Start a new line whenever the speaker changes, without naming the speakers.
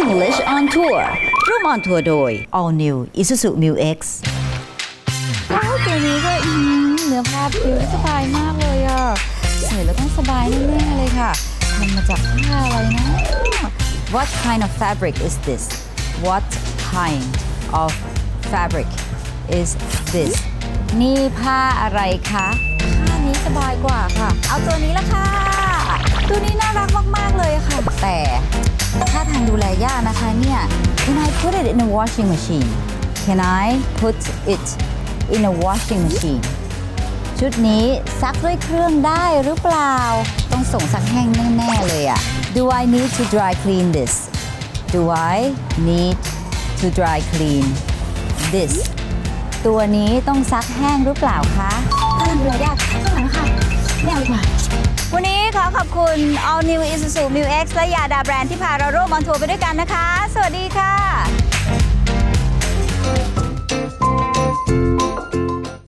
English on Tour ร่วม on tour โดย All New Isuzu Mu X ว้าวตัวนี้ก็อืมเนื้อผ้าผิวสบายมากเลยอะใส่แล้วต้องสบายแน่ๆเลยค่ะทำมาจากผ้าอะไรนะ What kind of fabric is this What kind of fabric is this นี่ผ้าอะไรคะผ้านี้สบายกว่าค่ะ เอาตัวนี้ละค่ะ ตัวนี้น่ารักมาก ๆ เลยค่ะ แต่ ยากนะคะเนี่ย Can I put it in a washing machine Can I put it in a washing machine ชุดนี้ซักด้วยเครื่องได้หรือเปล่า ต้องส่งซักแห้งแน่ๆเลยอะ Do I need to dry clean this Do I need to dry clean this ตัวนี้ต้องซักแห้งหรือเปล่าคะถ้าทำเลยยากข้างหลังค่ะ ขอบคุณ All New Isuzu Mu X และยาดาแบรนด์ที่พาเราร่วมออนทัวร์ไปด้วยกันนะคะ สวัสดีค่ะ